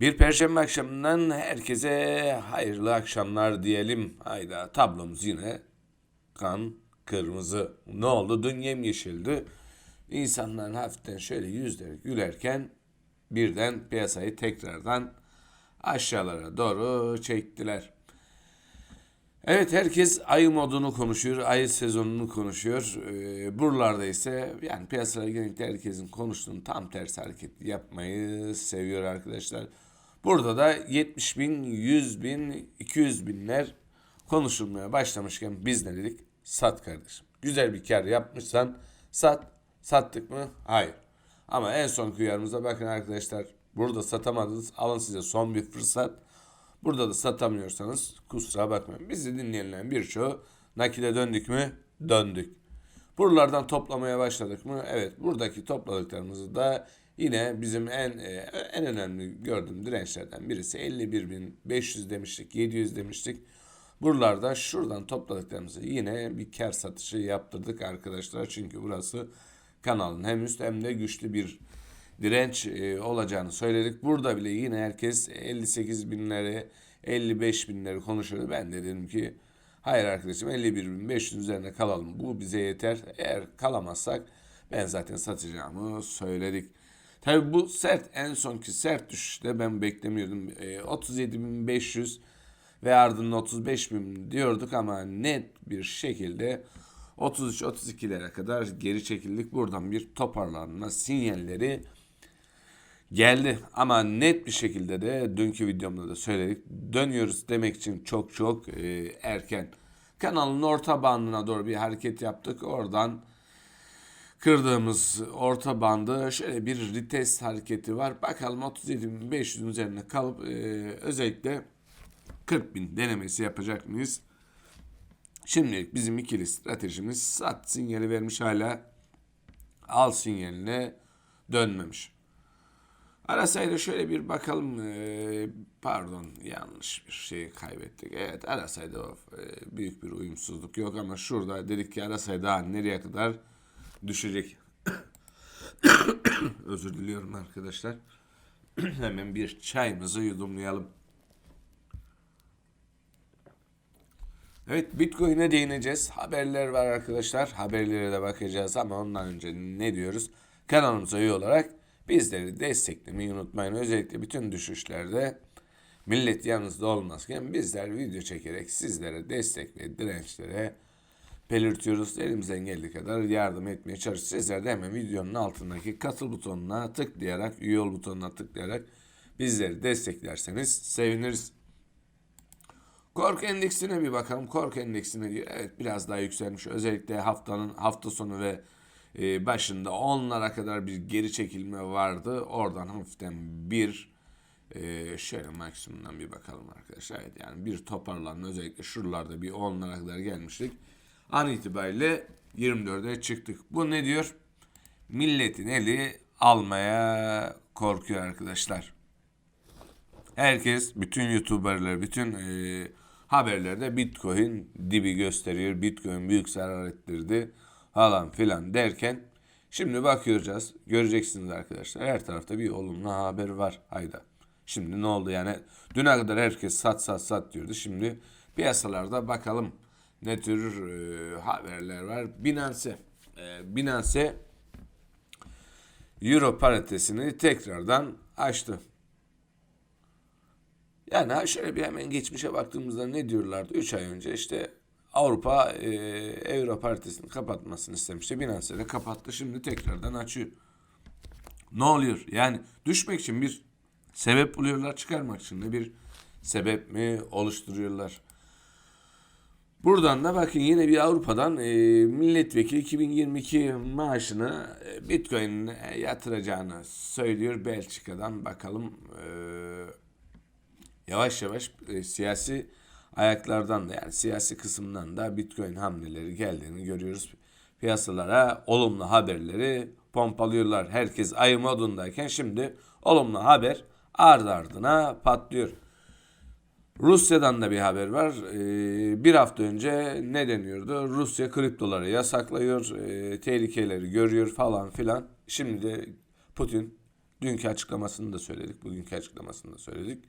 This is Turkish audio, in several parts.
Bir perşembe akşamından herkese hayırlı akşamlar diyelim. Hayda tablomuz yine kan kırmızı. Ne oldu? Dün yemyeşildi. İnsanların hafiften şöyle yüzleri gülerken birden piyasayı tekrardan aşağılara doğru çektiler. Evet herkes ayı modunu konuşuyor, ayı sezonunu konuşuyor. Ee, buralarda ise yani piyasalar genellikle herkesin konuştuğunu tam tersi hareket yapmayı seviyor arkadaşlar. Burada da 70 bin, 100 bin, 200 binler konuşulmaya başlamışken biz ne dedik? Sat kardeşim. Güzel bir kar yapmışsan sat. Sattık mı? Hayır. Ama en son uyarımıza bakın arkadaşlar. Burada satamadınız. Alın size son bir fırsat. Burada da satamıyorsanız kusura bakmayın. Bizi dinleyenlerin birçoğu nakide döndük mü? Döndük. Buralardan toplamaya başladık mı? Evet. Buradaki topladıklarımızı da yine bizim en e, en önemli gördüğüm dirençlerden birisi 51.500 demiştik, 700 demiştik. Buralarda şuradan topladıklarımızı yine bir kar satışı yaptırdık arkadaşlar. Çünkü burası kanalın hem üst hem de güçlü bir direnç e, olacağını söyledik. Burada bile yine herkes 58 binleri 55 binleri konuşuyordu. Ben de dedim ki hayır arkadaşım 51 bin 500 üzerine kalalım. Bu bize yeter. Eğer kalamazsak ben zaten satacağımı söyledik. Tabi bu sert en sonki sert düşüşte ben beklemiyordum. E, 37.500 ve ardından 35 bin diyorduk ama net bir şekilde 33-32'lere kadar geri çekildik. Buradan bir toparlanma sinyalleri geldi. Ama net bir şekilde de dünkü videomda da söyledik. Dönüyoruz demek için çok çok e, erken. Kanalın orta bandına doğru bir hareket yaptık. Oradan kırdığımız orta bandı şöyle bir retest hareketi var. Bakalım 37.500'ün üzerine kalıp e, özellikle 40.000 denemesi yapacak mıyız? Şimdilik bizim ikili stratejimiz sat sinyali vermiş hala al sinyaline dönmemiş. Arasayla şöyle bir bakalım. Ee, pardon yanlış bir şey kaybettik. Evet Arasay'da o, e, büyük bir uyumsuzluk yok ama şurada dedik ki Arasay daha nereye kadar düşecek. Özür diliyorum arkadaşlar. Hemen bir çayımızı yudumlayalım. Evet Bitcoin'e değineceğiz. Haberler var arkadaşlar. Haberlere de bakacağız ama ondan önce ne diyoruz? Kanalımıza üye olarak bizleri desteklemeyi unutmayın. Özellikle bütün düşüşlerde millet yanınızda olmazken bizler video çekerek sizlere destek ve dirençlere belirtiyoruz. Elimizden geldiği kadar yardım etmeye çalışıyoruz. Sizler de hemen videonun altındaki katıl butonuna tıklayarak, üye ol butonuna tıklayarak bizleri desteklerseniz seviniriz. Korku endeksine bir bakalım. Korku endeksine diyor. Evet biraz daha yükselmiş. Özellikle haftanın hafta sonu ve e, başında onlara kadar bir geri çekilme vardı. Oradan hafiften bir e, şöyle maksimumdan bir bakalım arkadaşlar. Evet yani bir toparlanma özellikle şuralarda bir onlara kadar gelmiştik. An itibariyle 24'e çıktık. Bu ne diyor? Milletin eli almaya korkuyor arkadaşlar. Herkes, bütün YouTuber'lar, bütün e, haberlerde Bitcoin dibi gösteriyor. Bitcoin büyük zarar ettirdi falan filan derken şimdi bakıyoruz. Göreceksiniz arkadaşlar. Her tarafta bir olumlu haber var. Hayda. Şimdi ne oldu yani? Düne kadar herkes sat sat sat diyordu. Şimdi piyasalarda bakalım ne tür e, haberler var. Binance. E, Binance Euro paritesini tekrardan açtı. Yani şöyle bir hemen geçmişe baktığımızda ne diyorlardı? 3 ay önce işte Avrupa e, Euro paritesini kapatmasını istemişti. Binance de kapattı. Şimdi tekrardan açıyor. Ne oluyor? Yani düşmek için bir sebep buluyorlar. Çıkarmak için de bir sebep mi oluşturuyorlar? Buradan da bakın yine bir Avrupa'dan e, milletvekili 2022 maaşını e, Bitcoin'e yatıracağını söylüyor. Belçika'dan bakalım e, yavaş yavaş e, siyasi ayaklardan da yani siyasi kısımdan da Bitcoin hamleleri geldiğini görüyoruz. Piyasalara olumlu haberleri pompalıyorlar. Herkes ayı modundayken şimdi olumlu haber ardı ardına patlıyor. Rusya'dan da bir haber var. Ee, bir hafta önce ne deniyordu? Rusya kriptoları yasaklıyor, e, tehlikeleri görüyor falan filan. Şimdi de Putin Dünkü açıklamasını da söyledik, bugünkü açıklamasını da söyledik.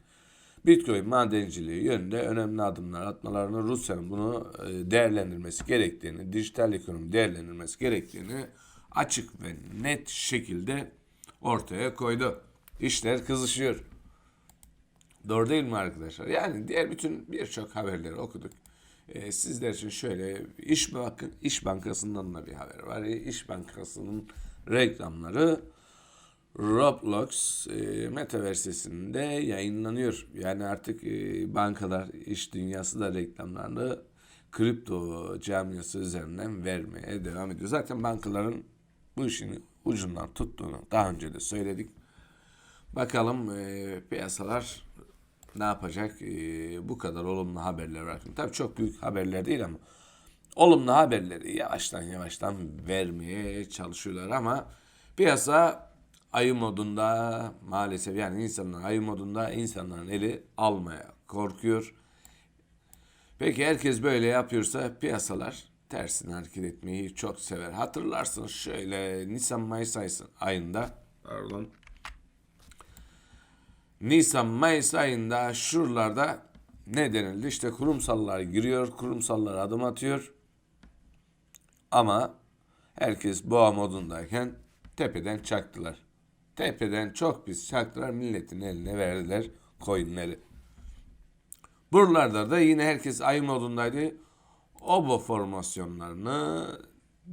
Bitcoin madenciliği yönünde önemli adımlar atmalarını Rusya'nın bunu e, değerlendirmesi gerektiğini, dijital ekonomi değerlendirmesi gerektiğini açık ve net şekilde ortaya koydu. İşler kızışıyor. Doğru değil mi arkadaşlar? Yani diğer bütün birçok haberleri okuduk. Ee, sizler için şöyle İş, Bank İş Bankası'ndan da bir haber var. İş Bankası'nın reklamları Roblox e, metaversesinde yayınlanıyor. Yani artık e, bankalar, iş dünyası da reklamlarını kripto camiası üzerinden vermeye devam ediyor. Zaten bankaların bu işin ucundan tuttuğunu daha önce de söyledik. Bakalım e, piyasalar ne yapacak? E, bu kadar olumlu haberler var. Tabii çok büyük haberler değil ama olumlu haberleri yavaştan yavaştan vermeye çalışıyorlar ama piyasa ayı modunda maalesef yani insanların ayı modunda insanların eli almaya korkuyor. Peki herkes böyle yapıyorsa piyasalar tersine hareket etmeyi çok sever. Hatırlarsınız şöyle Nisan Mayıs ayında pardon Nisan Mayıs ayında şuralarda ne denildi? İşte kurumsallar giriyor, kurumsallar adım atıyor. Ama herkes boğa modundayken tepeden çaktılar. Tepeden çok pis çaktılar milletin eline verdiler coinleri. Buralarda da yine herkes ay modundaydı. Obo formasyonlarını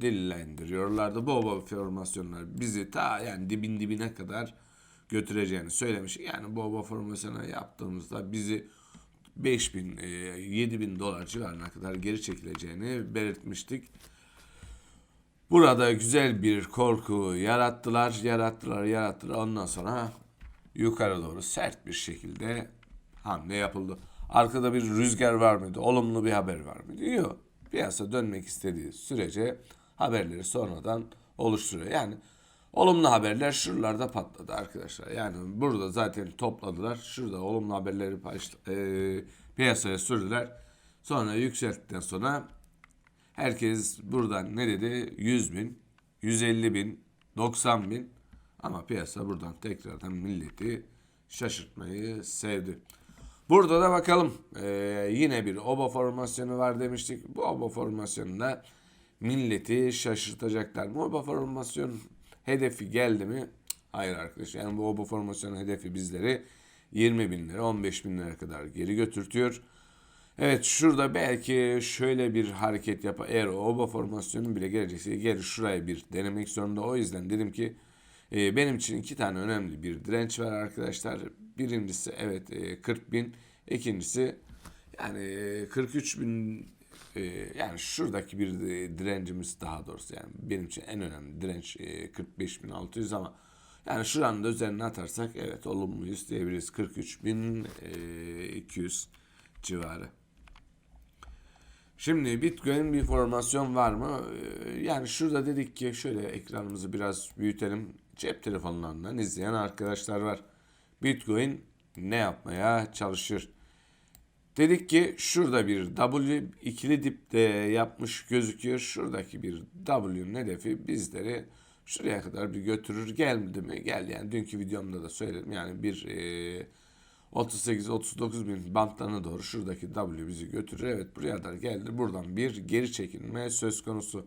dillendiriyorlardı. Bu obo formasyonlar bizi ta yani dibin dibine kadar götüreceğini söylemiş. Yani bu obo formasyonu yaptığımızda bizi 5 bin, 7 bin dolar civarına kadar geri çekileceğini belirtmiştik. Burada güzel bir korku yarattılar, yarattılar, yarattılar. Ondan sonra yukarı doğru sert bir şekilde hamle yapıldı. Arkada bir rüzgar var mıydı? Olumlu bir haber var mıydı? Yok. Piyasa dönmek istediği sürece haberleri sonradan oluşturuyor. Yani olumlu haberler şuralarda patladı arkadaşlar. Yani burada zaten topladılar. Şurada olumlu haberleri e, piyasaya sürdüler. Sonra yükselttikten sonra herkes buradan ne dedi? 100 bin, 150 bin, 90 bin. Ama piyasa buradan tekrardan milleti şaşırtmayı sevdi. Burada da bakalım ee, yine bir oba formasyonu var demiştik. Bu oba formasyonunda milleti şaşırtacaklar. Bu oba formasyon hedefi geldi mi? Hayır arkadaşlar. Yani bu oba formasyonu hedefi bizleri 20 bin lira 15 bin lira kadar geri götürtüyor. Evet şurada belki şöyle bir hareket yapar. Eğer o oba formasyonun bile gelecekse geri şuraya bir denemek zorunda. O yüzden dedim ki e, benim için iki tane önemli bir direnç var arkadaşlar. Birincisi evet e, 40 bin. İkincisi yani 43 bin e, yani şuradaki bir direncimiz daha doğrusu yani benim için en önemli direnç e, 45.600 ama yani şuranın da üzerine atarsak evet olumluyuz diyebiliriz 43.200 civarı. Şimdi Bitcoin bir formasyon var mı? E, yani şurada dedik ki şöyle ekranımızı biraz büyütelim. Cep telefonlarından izleyen arkadaşlar var. Bitcoin ne yapmaya çalışır? Dedik ki şurada bir W ikili dipte yapmış gözüküyor. Şuradaki bir W'nin hedefi bizleri şuraya kadar bir götürür. Gelmedi mi? Geldi. Yani dünkü videomda da söyledim. Yani bir e, 38-39 bin bantlarına doğru şuradaki W bizi götürür. Evet buraya kadar geldi. Buradan bir geri çekilme söz konusu.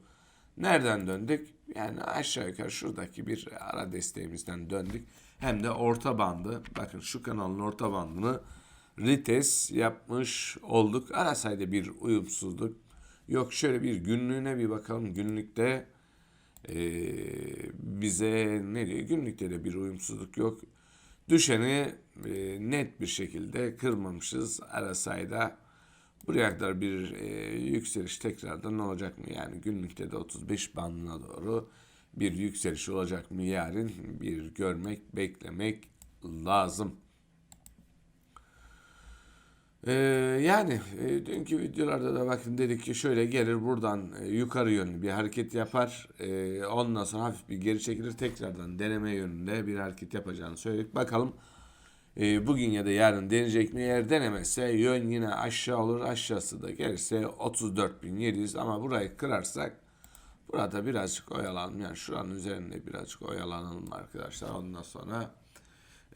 Nereden döndük? Yani aşağı yukarı şuradaki bir ara desteğimizden döndük. Hem de orta bandı. Bakın şu kanalın orta bandını rites yapmış olduk. Arasaydı bir uyumsuzluk. Yok şöyle bir günlüğüne bir bakalım. Günlükte e, bize ne diyor? Günlükte de bir uyumsuzluk yok. Düşeni e, net bir şekilde kırmamışız. Arasayda buraya kadar bir e, yükseliş tekrardan olacak mı? Yani günlükte de 35 bandına doğru bir yükseliş olacak mı yarın bir görmek, beklemek lazım. Ee, yani e, dünkü videolarda da bakın dedik ki şöyle gelir buradan e, yukarı yönlü bir hareket yapar. E, ondan sonra hafif bir geri çekilir tekrardan deneme yönünde bir hareket yapacağını söyledik. Bakalım e, bugün ya da yarın deneyecek mi? Eğer denemezse yön yine aşağı olur. Aşağısı da gelirse 34.700 ama burayı kırarsak burada birazcık oyalanalım. Yani şuranın üzerinde birazcık oyalanalım arkadaşlar. Ondan sonra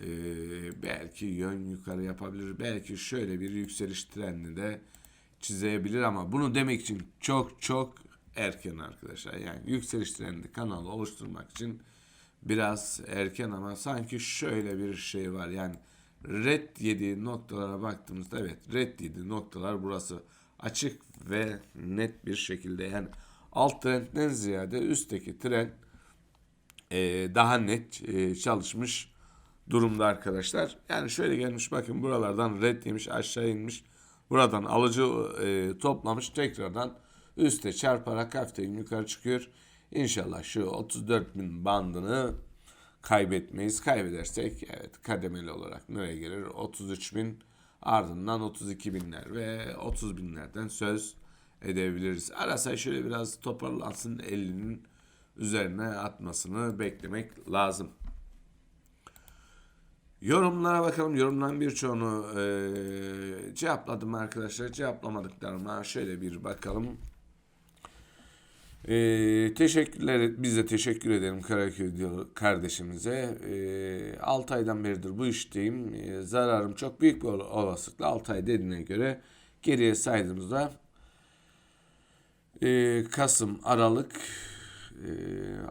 e, belki yön yukarı yapabilir. Belki şöyle bir yükseliş trendi de çizebilir ama bunu demek için çok çok erken arkadaşlar. Yani yükseliş trendi kanalı oluşturmak için biraz erken ama sanki şöyle bir şey var. Yani red yediği noktalara baktığımızda evet red yediği noktalar burası açık ve net bir şekilde yani alt trendden ziyade üstteki trend e, daha net e, çalışmış durumda arkadaşlar. Yani şöyle gelmiş bakın buralardan red yemiş aşağı inmiş. Buradan alıcı e, toplamış tekrardan üste çarparak hafiften yukarı çıkıyor. İnşallah şu 34 bin bandını kaybetmeyiz. Kaybedersek evet kademeli olarak nereye gelir? 33 bin ardından 32 binler ve 30 binlerden söz edebiliriz. Arasa şöyle biraz toparlansın 50'nin üzerine atmasını beklemek lazım. Yorumlara bakalım. Yorumların birçoğunu e, cevapladım arkadaşlar. Cevaplamadıklarıma şöyle bir bakalım. E, teşekkürler. Biz de teşekkür ederim Karaköy kardeşimize. E, 6 aydan beridir bu işteyim. E, zararım çok büyük bir ol- olasılıkla 6 ay dediğine göre geriye saydığımızda e, Kasım, Aralık,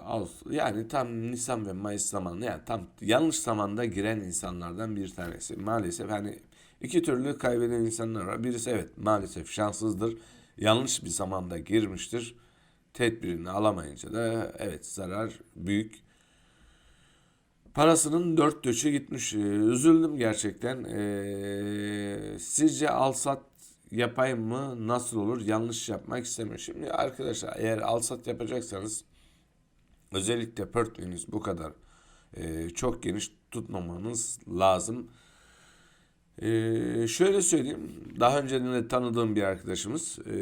Ağustos yani tam Nisan ve Mayıs zamanı yani tam yanlış zamanda giren insanlardan bir tanesi. Maalesef hani iki türlü kaybeden insanlar var. Birisi evet maalesef şanssızdır. Yanlış bir zamanda girmiştir. Tedbirini alamayınca da evet zarar büyük. Parasının dört döşü gitmiş. Ee, Üzüldüm gerçekten. Ee, sizce alsat yapayım mı? Nasıl olur? Yanlış yapmak istemiyorum. Şimdi arkadaşlar eğer alsat yapacaksanız özellikle portföyünüz bu kadar e, çok geniş tutmamanız lazım. Ee, şöyle söyleyeyim. Daha önceden de tanıdığım bir arkadaşımız ee,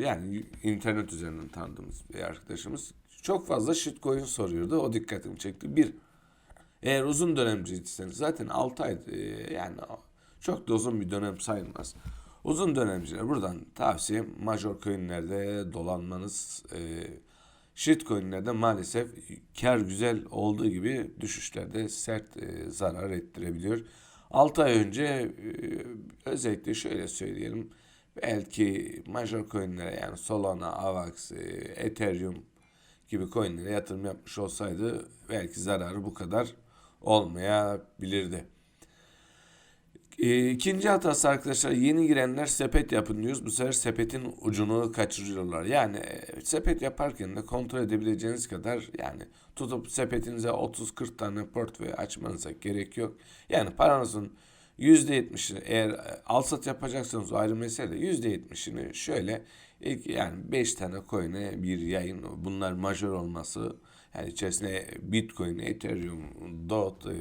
yani internet üzerinden tanıdığımız bir arkadaşımız çok fazla shitcoin soruyordu. O dikkatimi çekti. Bir, eğer uzun dönemciyseniz zaten 6 ay e, yani çok da uzun bir dönem sayılmaz. Uzun dönemciler buradan tavsiye major coinlerde dolanmanız. E, shitcoinlerde maalesef kar güzel olduğu gibi düşüşlerde sert e, zarar ettirebiliyor. 6 ay önce e, özellikle şöyle söyleyelim. Belki major coinlere yani Solana, Avax, e, Ethereum gibi coinlere yatırım yapmış olsaydı belki zararı bu kadar olmayabilirdi. E, ikinci hatası arkadaşlar yeni girenler sepet yapın diyoruz. Bu sefer sepetin ucunu kaçırıyorlar. Yani e, sepet yaparken de kontrol edebileceğiniz kadar yani tutup sepetinize 30-40 tane portföy açmanıza gerek yok. Yani paranızın %70'ini eğer e, alsat yapacaksanız o ayrı mesele %70'ini şöyle ilk yani 5 tane coin'e bir yayın bunlar majör olması yani içerisinde Bitcoin, Ethereum, DOT, e,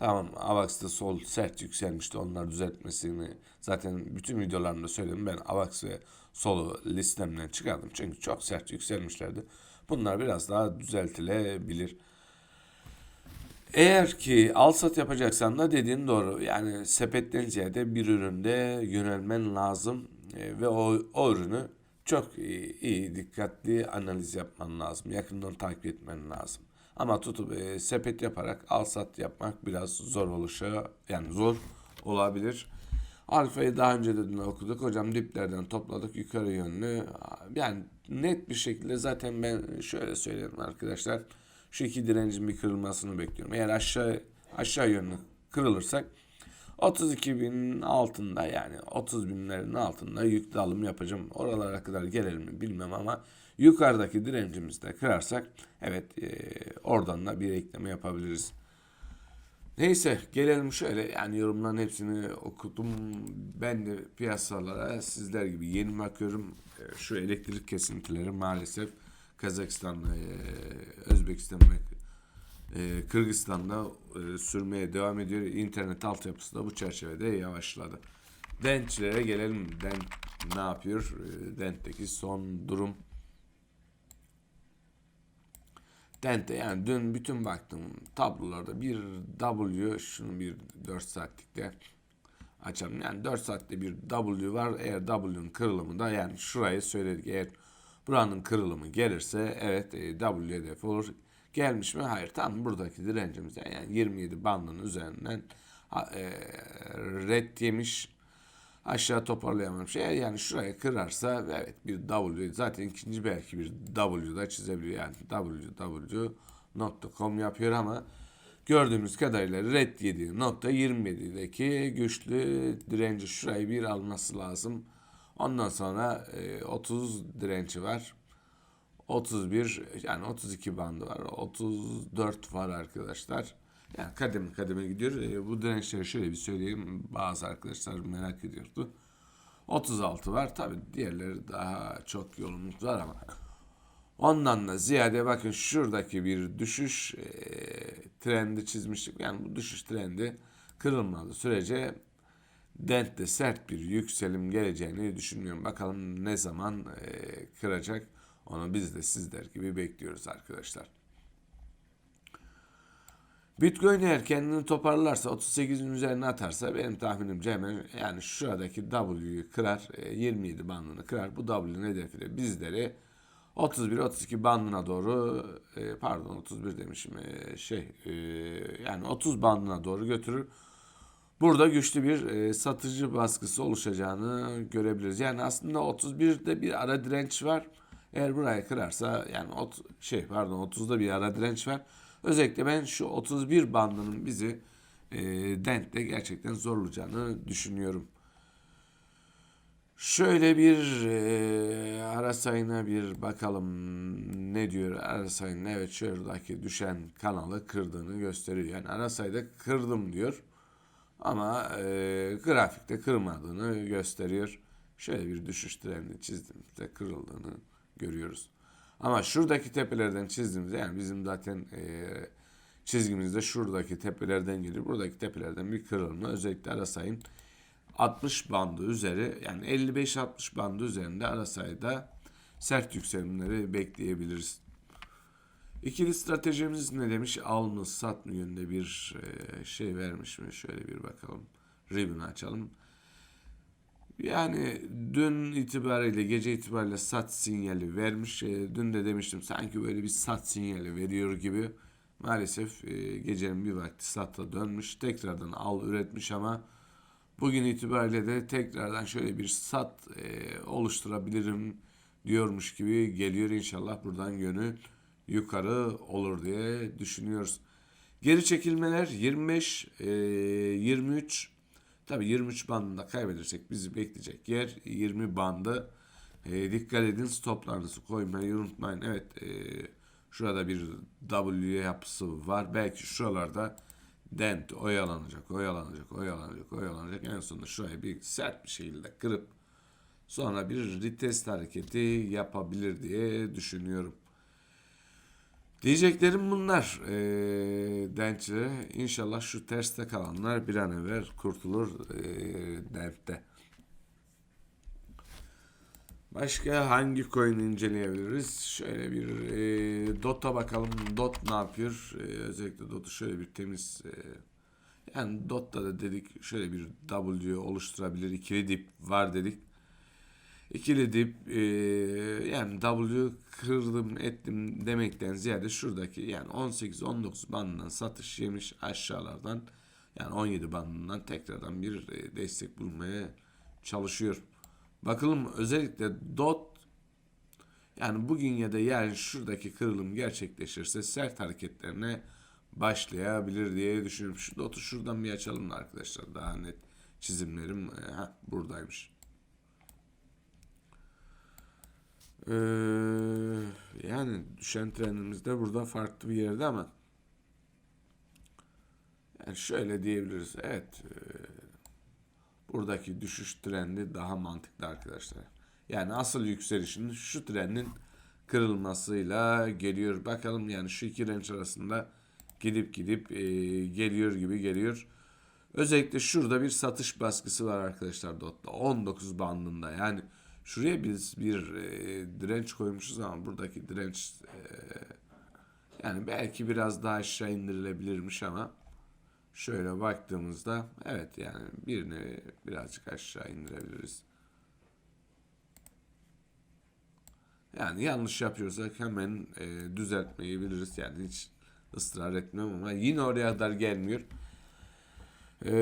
Tamam Avax'ta sol sert yükselmişti. Onlar düzeltmesini zaten bütün videolarımda söyledim. Ben Avax ve solu listemden çıkardım. Çünkü çok sert yükselmişlerdi. Bunlar biraz daha düzeltilebilir. Eğer ki al sat yapacaksan da dediğin doğru. Yani sepetten ziyade bir üründe yönelmen lazım. E, ve o, o ürünü çok iyi, iyi, dikkatli analiz yapman lazım. Yakından takip etmen lazım. Ama tutup e, sepet yaparak al sat yapmak biraz zor oluşa yani zor olabilir. Alfa'yı daha önce de okuduk. Hocam diplerden topladık yukarı yönlü. Yani net bir şekilde zaten ben şöyle söyleyeyim arkadaşlar. Şu iki direncin bir kırılmasını bekliyorum. Eğer aşağı aşağı yönlü kırılırsak 32 bin altında yani 30 binlerin altında yüklü alım yapacağım. Oralara kadar gelelim bilmem ama yukarıdaki direncimizi de kırarsak evet e, oradan da bir ekleme yapabiliriz. Neyse gelelim şöyle yani yorumların hepsini okudum. Ben de piyasalara sizler gibi yeni bakıyorum. E, şu elektrik kesintileri maalesef Kazakistan, e, Özbekistan ve e, Kırgızistan'da e, sürmeye devam ediyor. İnternet altyapısı da bu çerçevede yavaşladı. Dentlere gelelim. Dent ne yapıyor? E, Dent'teki son durum. Dent'te yani dün bütün baktım tablolarda bir W şunu bir 4 saatlikte açalım. Yani 4 saatte bir W var. Eğer W'nun kırılımı da yani şurayı söyledik. Eğer buranın kırılımı gelirse evet e, W hedef olur. Gelmiş mi? Hayır. Tam buradaki direncimiz yani 27 bandının üzerinden e, red yemiş. Aşağı toparlayamamış. Eğer yani şuraya kırarsa evet bir W zaten ikinci belki bir W da çizebiliyor. Yani www.com yapıyor ama gördüğümüz kadarıyla red 7 nokta 27'deki güçlü direnci şurayı bir alması lazım. Ondan sonra e, 30 direnci var. 31 yani 32 bandı var. 34 var arkadaşlar. Yani kademe kademe gidiyor. E, bu dirençleri şöyle bir söyleyeyim. Bazı arkadaşlar merak ediyordu. 36 var. Tabi diğerleri daha çok yolumuz var ama ondan da ziyade bakın şuradaki bir düşüş e, trendi çizmiştik. Yani bu düşüş trendi kırılmadığı sürece dentte sert bir yükselim geleceğini düşünüyorum. Bakalım ne zaman e, kıracak. Onu biz de sizler gibi bekliyoruz arkadaşlar. Bitcoin eğer kendini toparlarsa 38'in üzerine atarsa benim tahminimce hemen yani şuradaki W'yu kırar e, 27 bandını kırar. Bu W'nin hedefi de bizleri 31-32 bandına doğru e, pardon 31 demişim e, şey e, yani 30 bandına doğru götürür. Burada güçlü bir e, satıcı baskısı oluşacağını görebiliriz. Yani aslında 31'de bir ara direnç var. Eğer burayı kırarsa yani ot, şey pardon 30'da bir ara direnç var. Özellikle ben şu 31 bandının bizi e, dentte gerçekten zorlayacağını düşünüyorum. Şöyle bir e, ara sayına bir bakalım ne diyor ara sayın. Evet şuradaki düşen kanalı kırdığını gösteriyor. Yani ara sayıda kırdım diyor. Ama e, grafikte kırmadığını gösteriyor. Şöyle bir düşüş trendi çizdiğimizde kırıldığını görüyoruz. Ama şuradaki tepelerden çizdiğimizde yani bizim zaten e, çizgimizde şuradaki tepelerden geliyor. Buradaki tepelerden bir kırılma. Özellikle ara sayın 60 bandı üzeri yani 55-60 bandı üzerinde ara sayıda sert yükselimleri bekleyebiliriz. İkili stratejimiz ne demiş? Al mı sat mı yönünde bir e, şey vermiş mi? Şöyle bir bakalım. Ribbon'ı açalım. Yani dün itibariyle gece itibariyle sat sinyali vermiş. E, dün de demiştim sanki böyle bir sat sinyali veriyor gibi. Maalesef e, gecenin bir vakti sata dönmüş. Tekrardan al üretmiş ama bugün itibariyle de tekrardan şöyle bir sat e, oluşturabilirim diyormuş gibi geliyor. İnşallah buradan yönü yukarı olur diye düşünüyoruz. Geri çekilmeler 25, e, 23 tabi 23 bandında kaybedersek bizi bekleyecek yer 20 bandı. E, dikkat edin stoplarınızı koymayı unutmayın. Evet e, şurada bir W yapısı var. Belki şuralarda dent oyalanacak, oyalanacak, oyalanacak, oyalanacak. En sonunda şurayı bir sert bir şekilde kırıp sonra bir retest hareketi yapabilir diye düşünüyorum. Diyeceklerim bunlar. E, Denç'e inşallah şu terste kalanlar bir an evvel kurtulur e, dentte. Başka hangi coin inceleyebiliriz? Şöyle bir e, Dot'a bakalım. Dot ne yapıyor? E, özellikle Dot'u şöyle bir temiz e, yani Dot'ta da dedik şöyle bir W oluşturabilir. ikili dip var dedik. İkili dip e, yani W kırdım ettim demekten ziyade şuradaki yani 18-19 bandından satış yemiş aşağılardan yani 17 bandından tekrardan bir destek bulmaya çalışıyor. Bakalım özellikle DOT yani bugün ya da yarın şuradaki kırılım gerçekleşirse sert hareketlerine başlayabilir diye düşünüyorum. Şu DOT'u şuradan bir açalım da arkadaşlar daha net çizimlerim heh, buradaymış. Ee, yani düşen trendimiz de burada farklı bir yerde ama yani şöyle diyebiliriz. Evet e, buradaki düşüş trendi daha mantıklı arkadaşlar. Yani asıl yükselişin şu trendin kırılmasıyla geliyor. Bakalım yani şu iki renç arasında gidip gidip e, geliyor gibi geliyor. Özellikle şurada bir satış baskısı var arkadaşlar DOT'ta. 19 bandında yani şuraya biz bir e, direnç koymuşuz ama buradaki direnç e, yani belki biraz daha aşağı indirilebilirmiş ama şöyle baktığımızda evet yani birini birazcık aşağı indirebiliriz. Yani yanlış yapıyorsak hemen e, düzeltmeyi biliriz. Yani hiç ısrar etmem ama yine oraya kadar gelmiyor. Ee,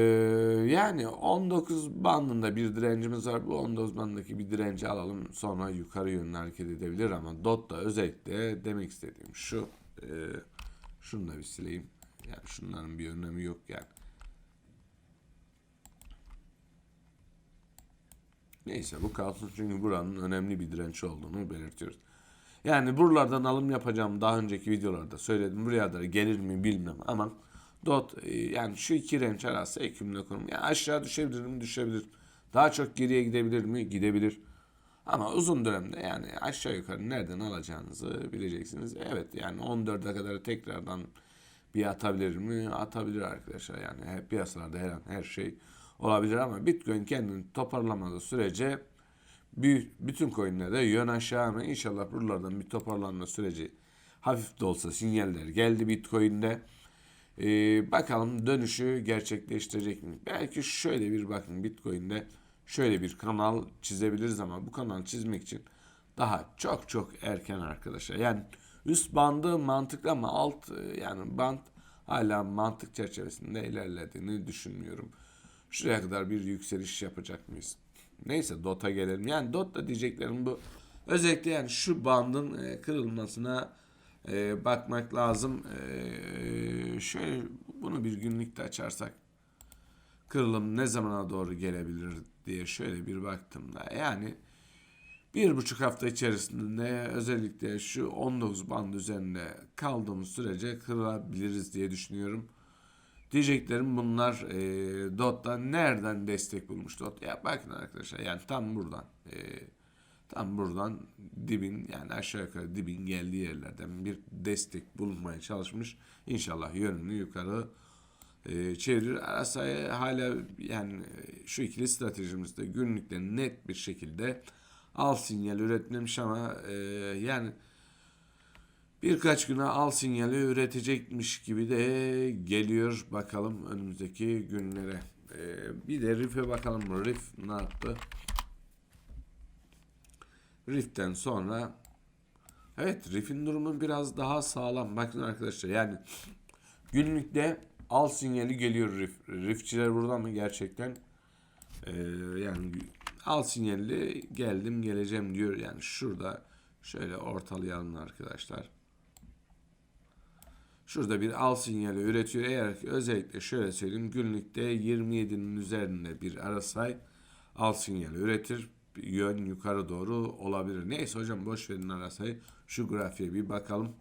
yani 19 bandında bir direncimiz var. Bu 19 bandındaki bir direnci alalım. Sonra yukarı yönlü hareket edebilir ama DOT da özellikle demek istediğim şu. E, şunu da bir sileyim. Yani şunların bir önemi yok yani. Neyse bu kalsın çünkü buranın önemli bir direnç olduğunu belirtiyoruz. Yani buralardan alım yapacağım daha önceki videolarda söyledim. Buraya da gelir mi bilmem ama dot e, yani şu iki renç arası ekimle konum. Yani aşağı düşebilir mi? Düşebilir. Daha çok geriye gidebilir mi? Gidebilir. Ama uzun dönemde yani aşağı yukarı nereden alacağınızı bileceksiniz. Evet yani 14'e kadar tekrardan bir atabilir mi? Atabilir arkadaşlar. Yani hep piyasalarda her an her şey olabilir ama Bitcoin kendini toparlamadığı sürece bütün coinlerde yön aşağı ama inşallah buralardan bir toparlanma süreci hafif de olsa sinyaller geldi Bitcoin'de. Ee, bakalım dönüşü gerçekleştirecek mi? Belki şöyle bir bakın Bitcoin'de şöyle bir kanal çizebiliriz ama bu kanal çizmek için daha çok çok erken arkadaşlar. Yani üst bandı mantıklı ama alt e, yani band hala mantık çerçevesinde ilerlediğini düşünmüyorum. Şuraya kadar bir yükseliş yapacak mıyız? Neyse DOT'a gelelim. Yani DOT da diyeceklerim bu. Özellikle yani şu bandın e, kırılmasına e, bakmak lazım. Şöyle bunu bir günlükte açarsak kırılım ne zamana doğru gelebilir diye şöyle bir baktığımda yani bir buçuk hafta içerisinde özellikle şu 19 band üzerinde kaldığımız sürece kırılabiliriz diye düşünüyorum. Diyeceklerim bunlar e, DOT'ta nereden destek bulmuş DOT? Ya bakın arkadaşlar yani tam buradan e, tam buradan dibin yani aşağı yukarı dibin geldiği yerlerden bir destek bulmaya çalışmış. İnşallah yönünü yukarı e, çevirir. Arasa'yı hala yani e, şu ikili stratejimizde günlükte net bir şekilde al sinyal üretmemiş ama e, yani birkaç güne al sinyali üretecekmiş gibi de geliyor. Bakalım önümüzdeki günlere. Ee, bir de Riff'e bakalım. Riff ne yaptı? Riff'ten sonra evet Riff'in durumu biraz daha sağlam. Bakın arkadaşlar yani günlükte al sinyali geliyor Riff. Riff'çiler burada mı gerçekten? Ee, yani al sinyali geldim geleceğim diyor. Yani şurada şöyle ortalayalım arkadaşlar. Şurada bir al sinyali üretiyor. Eğer ki özellikle şöyle söyleyeyim günlükte 27'nin üzerinde bir arasay al sinyali üretir. Yön yukarı doğru olabilir. Neyse hocam boş verin arasayı. Şu grafiğe bir bakalım.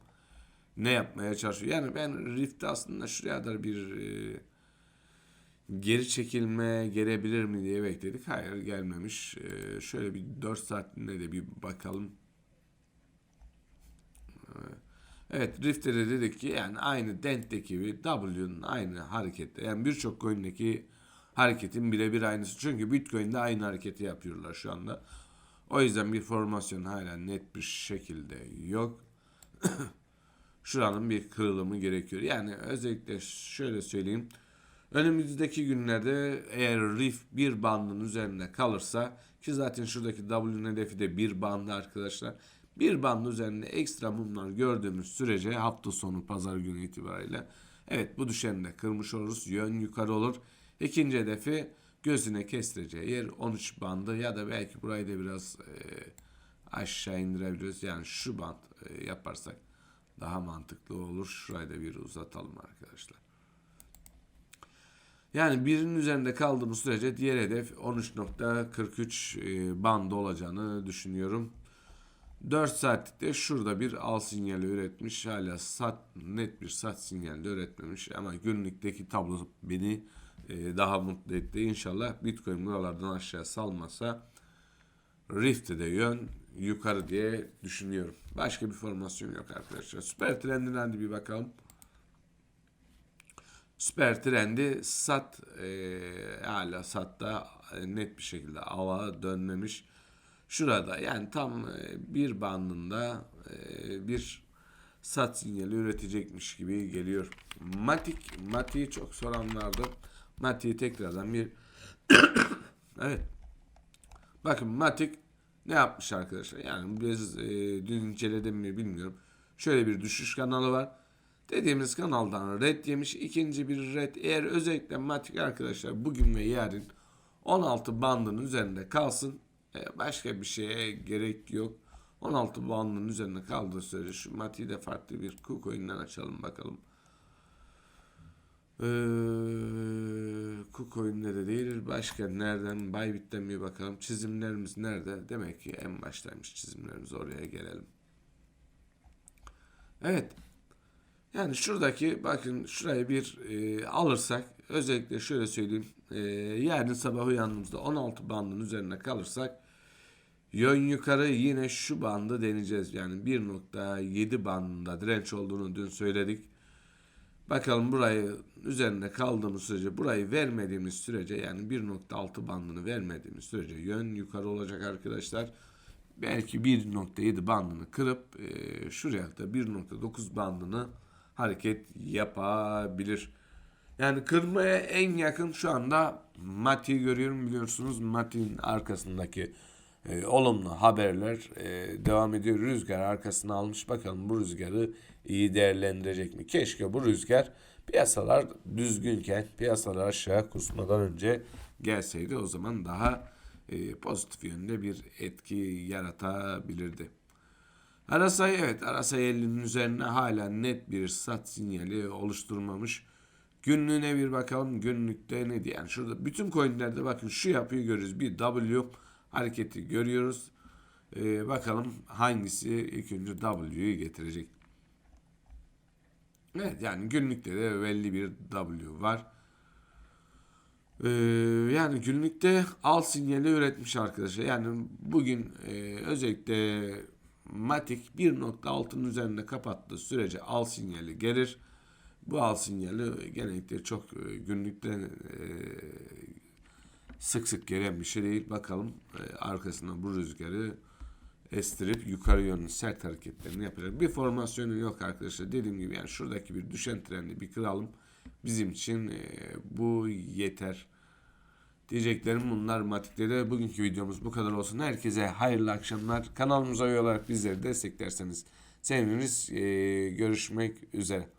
Ne yapmaya çalışıyor? Yani ben Rift'te aslında şuraya kadar bir e, geri çekilme gelebilir mi diye bekledik. Hayır gelmemiş. E, şöyle bir 4 saatinde de bir bakalım. Evet. Rift'te de dedik ki yani aynı Dent'teki gibi W'nun aynı harekette. Yani birçok coin'deki hareketin birebir aynısı. Çünkü Bitcoin'de aynı hareketi yapıyorlar şu anda. O yüzden bir formasyon hala net bir şekilde yok. Şuranın bir kırılımı gerekiyor. Yani özellikle şöyle söyleyeyim. Önümüzdeki günlerde eğer Rift bir bandın üzerinde kalırsa ki zaten şuradaki W'nin hedefi de bir bandı arkadaşlar. Bir band üzerinde ekstra mumlar gördüğümüz sürece hafta sonu pazar günü itibariyle evet bu düşende kırmış oluruz. Yön yukarı olur. İkinci hedefi gözüne kestireceği yer 13 bandı ya da belki burayı da biraz e, aşağı indirebiliriz. Yani şu band e, yaparsak daha mantıklı olur. Şurayı da bir uzatalım arkadaşlar. Yani birinin üzerinde kaldığımız sürece diğer hedef 13.43 e, bandı olacağını düşünüyorum. 4 saatlikte şurada bir al sinyali üretmiş. Hala sat net bir sat sinyali de üretmemiş. Ama günlükteki tablo beni daha mutlu etti. İnşallah Bitcoin buralardan aşağı salmasa Rift'e de yön yukarı diye düşünüyorum. Başka bir formasyon yok arkadaşlar. Süper trendine hadi bir bakalım. Süper trendi sat e, hala satta e, net bir şekilde ava dönmemiş. Şurada yani tam e, bir bandında e, bir sat sinyali üretecekmiş gibi geliyor. Matik, Matik'i çok soranlardı. Matik'i tekrardan bir evet. Bakın Matik ne yapmış arkadaşlar? Yani biz e, dün inceledim mi bilmiyorum. Şöyle bir düşüş kanalı var. Dediğimiz kanaldan red yemiş. ikinci bir red. Eğer özellikle matik arkadaşlar bugün ve yarın 16 bandın üzerinde kalsın. E, başka bir şeye gerek yok. 16 bandın üzerinde kaldığı sürece şu matiği de farklı bir KuCoin'den açalım bakalım. Ee, KuCoin'de de değil. Başka nereden? Bybit'ten mi bakalım. Çizimlerimiz nerede? Demek ki en baştaymış çizimlerimiz. Oraya gelelim. Evet. Yani şuradaki bakın şurayı bir e, alırsak özellikle şöyle söyleyeyim. E, yarın sabah uyandığımızda 16 bandın üzerine kalırsak yön yukarı yine şu bandı deneyeceğiz. Yani 1.7 bandında direnç olduğunu dün söyledik. Bakalım burayı üzerinde kaldığımız sürece burayı vermediğimiz sürece yani 1.6 bandını vermediğimiz sürece yön yukarı olacak arkadaşlar. Belki 1.7 bandını kırıp e, şuraya da 1.9 bandını hareket yapabilir. Yani kırmaya en yakın şu anda Mati görüyorum biliyorsunuz. Mati'nin arkasındaki e, olumlu haberler e, devam ediyor. Rüzgar arkasına almış. Bakalım bu rüzgarı iyi değerlendirecek mi? Keşke bu rüzgar piyasalar düzgünken piyasalar aşağı kusmadan önce gelseydi o zaman daha e, pozitif yönde bir etki yaratabilirdi. Arasay evet Arasay 50'nin üzerine hala net bir sat sinyali oluşturmamış. Günlüğüne bir bakalım. Günlükte ne diye. Yani şurada bütün coinlerde bakın şu yapıyı görüyoruz. Bir W hareketi görüyoruz. Ee, bakalım hangisi ilk önce W'yu getirecek. Evet yani günlükte de belli bir W var. Ee, yani günlükte al sinyali üretmiş arkadaşlar. Yani bugün e, özellikle Matic 1.6'nın üzerinde kapattığı sürece al sinyali gelir. Bu al sinyali genellikle çok günlükte e, sık sık gelen bir şey değil. Bakalım e, arkasına bu rüzgarı estirip yukarı yönlü sert hareketlerini yapacak. Bir formasyonu yok arkadaşlar. Dediğim gibi yani şuradaki bir düşen trendi bir kıralım. Bizim için e, bu yeter. Diyeceklerim bunlar matikte de bugünkü videomuz bu kadar olsun. Herkese hayırlı akşamlar. Kanalımıza üye olarak bizleri desteklerseniz seviniriz. E, görüşmek üzere.